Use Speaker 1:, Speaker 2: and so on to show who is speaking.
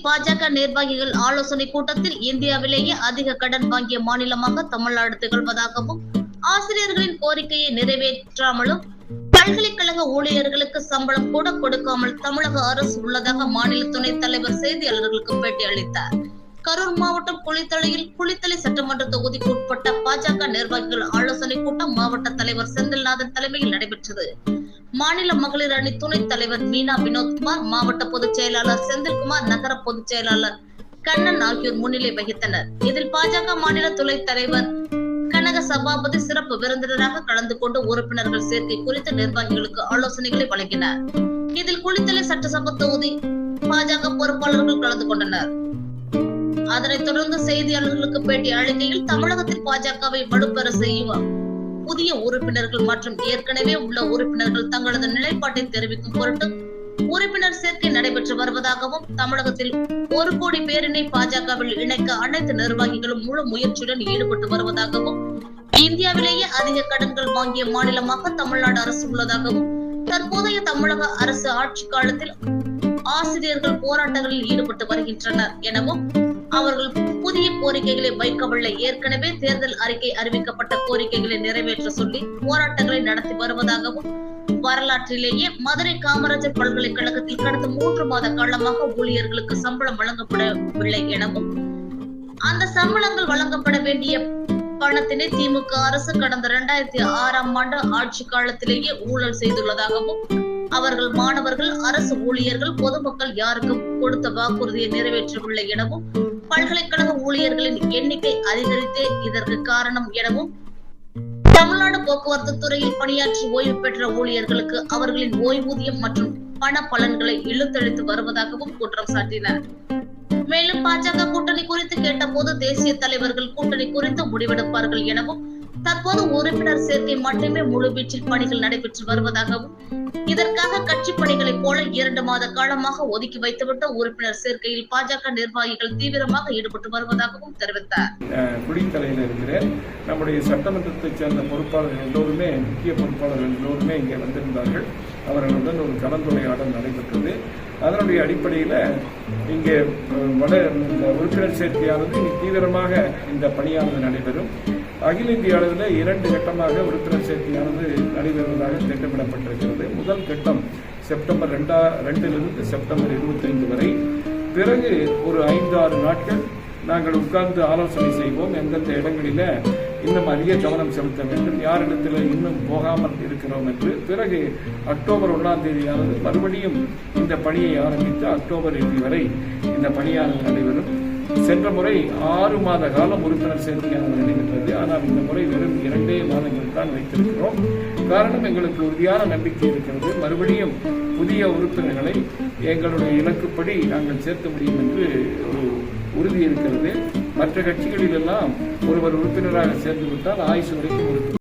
Speaker 1: தமிழகத்தில் பாஜக நிர்வாகிகள் ஆலோசனை கூட்டத்தில் இந்தியாவிலேயே அதிக கடன் வாங்கிய மாநிலமாக தமிழ்நாடு திகழ்வதாகவும் ஆசிரியர்களின் கோரிக்கையை நிறைவேற்றாமலும் பல்கலைக்கழக ஊழியர்களுக்கு சம்பளம் கூட கொடுக்காமல் தமிழக அரசு உள்ளதாக மாநில துணைத் தலைவர் செய்தியாளர்களுக்கு பேட்டி அளித்தார் கரூர் மாவட்டம் குளித்தலையில் குளித்தலை சட்டமன்ற தொகுதிக்கு உட்பட்ட பாஜக நிர்வாகிகள் ஆலோசனை கூட்டம் மாவட்ட தலைவர் செந்தில்நாதன் தலைமையில் நடைபெற்றது. மாநில மகளிர் அணி துணைத் தலைவர் மீனா வினோத்குமார் மாவட்ட பொதுச் செயலாளர் செந்தில்குமார் நகர பொதுச் செயலாளர் கண்ணன் ஆகியோர் முன்னிலை வகித்தனர். இதில் பாஜக மாநில துணைத் தலைவர் கனக சபாபதி சிறப்பு விருந்தினராக கலந்து கொண்டு உறுப்பினர்கள் சேர்க்கை குறித்து நிர்வாகிகளுக்கு ஆலோசனைகளை வழங்கினார். இதில் குளித்தலை சட்டசபை தொகுதி பாஜக பொறுப்பாளர்கள் கலந்து கொண்டனர். அதனைத் தொடர்ந்து செய்தியாளர்களுக்கு பேட்டி அளிக்கையில் தமிழகத்தில் பாஜகவை வலுப்பெற செய்யும் புதிய உறுப்பினர்கள் மற்றும் ஏற்கனவே உள்ள உறுப்பினர்கள் தங்களது நிலைப்பாட்டை தெரிவிக்கும் பொருட்டு உறுப்பினர் சேர்க்கை நடைபெற்று வருவதாகவும் தமிழகத்தில் ஒரு கோடி பேரினை பாஜகவில் இணைக்க அனைத்து நிர்வாகிகளும் முழு முயற்சியுடன் ஈடுபட்டு வருவதாகவும் இந்தியாவிலேயே அதிக கடன்கள் வாங்கிய மாநிலமாக தமிழ்நாடு அரசு உள்ளதாகவும் தற்போதைய தமிழக அரசு ஆட்சி காலத்தில் ஆசிரியர்கள் போராட்டங்களில் ஈடுபட்டு வருகின்றனர் எனவும் அவர்கள் புதிய கோரிக்கைகளை வைக்கவில்லை. ஏற்கனவே தேர்தல் அறிக்கை அறிவிக்கப்பட்ட கோரிக்கைகளை நிறைவேற்ற சொல்லி போராட்டங்களை நடத்தி வருவதாகவும் வரலாற்றிலேயே மதுரை காமராஜர் பல்கலைக்கழகத்தில் கடந்த மூன்று மாத காலமாக ஊழியர்களுக்கு சம்பளம் வழங்கப்படவில்லை எனவும் அந்த சம்பளங்கள் வழங்கப்பட வேண்டிய பணத்தினை திமுக அரசு கடந்த இரண்டாயிரத்தி ஆறாம் ஆண்டு ஆட்சி காலத்திலேயே ஊழல் செய்துள்ளதாகவும் அவர்கள் மாணவர்கள் அரசு ஊழியர்கள் பொதுமக்கள் யாருக்கும் கொடுத்த வாக்குறுதியை நிறைவேற்றவில்லை எனவும் பல்கலைக்கழக ஊழியர்களின் எண்ணிக்கை அதிகரித்தே இதற்கு காரணம் எனவும் தமிழ்நாடு போக்குவரத்து துறையில் பணியாற்றி ஓய்வு பெற்ற ஊழியர்களுக்கு அவர்களின் ஓய்வூதியம் மற்றும் பண பலன்களை இழுத்தெழுத்து வருவதாகவும் குற்றம் சாட்டினார். மேலும் பாஜக கூட்டணி குறித்து கேட்டபோது தேசிய தலைவர்கள் கூட்டணி குறித்து முடிவெடுப்பார்கள் எனவும் தற்போது உறுப்பினர் சேர்க்கை மட்டுமே முழுவீச்சில் பணிகள் நடைபெற்று வருவதாகவும் இதற்காக கட்சி பணிகளைப் போல இரண்டு மாத காலமாக ஒதுக்கி வைத்துவிட்ட உறுப்பினர் சேர்க்கையில் பாஜக நிர்வாகிகள் தீவிரமாக ஈடுபட்டு வருவதாகவும் தெரிவித்தார்.
Speaker 2: குடித்தலையில் இருக்கிறேன். நம்முடைய சட்டமன்றத்தைச் சேர்ந்த பொறுப்பாளர்கள் எல்லோருமே முக்கிய பொறுப்பாளர்கள் எல்லோருமே இங்கே வந்திருந்தார்கள். அவர்களுடன் ஒரு கலந்துரையாடல் நடைபெற்றது. அதனுடைய அடிப்படையில் இங்கே வட இந்த உறுப்பினர் சேர்க்கையானது தீவிரமாக இந்த பணியானது நடைபெறும். அகில இந்திய அளவில் இரண்டு கட்டமாக உறுப்பினர் சேர்க்கையானது நடைபெறுவதாக திட்டமிடப்பட்டிருக்கிறது. முதல் கட்டம் செப்டம்பர் ரெண்டா ரெண்டிலிருந்து செப்டம்பர் இருபத்தைந்து வரை. பிறகு ஒரு ஐந்து ஆறு நாட்கள் நாங்கள் உட்கார்ந்து ஆலோசனை செய்வோம். எந்தெந்த இடங்களில் இன்னும் அதிக கவனம் செலுத்த வேண்டும். யாரிடத்தில் இன்னும் போகாமல் இருக்கிறோம் என்று. பிறகு அக்டோபர் ஒன்றாம் தேதியானது மறுபடியும் இந்த பணியை ஆரம்பித்து அக்டோபர் இறுதி வரை இந்த பணியானது நடைபெறும். சென்ற முறை ஆறு மாத காலம் உறுப்பினர் சேர்க்கையாக நடைபெற்றது. ஆனால் இந்த முறை வெறும் இரண்டே மாதங்கள் தான் வைத்திருக்கிறோம். காரணம் எங்களுக்கு உறுதியான நம்பிக்கை இருக்கிறது. மறுபடியும் புதிய உறுப்பினர்களை எங்களுடைய இலக்குப்படி நாங்கள் சேர்க்க முடியும் என்று ஒரு உறுதி இருக்கிறது. மற்ற கட்சிகளிலெல்லாம் ஒருவர் உறுப்பினராக சேர்ந்து விட்டால் ஆயுசு வரைக்கும் உறுப்பினர்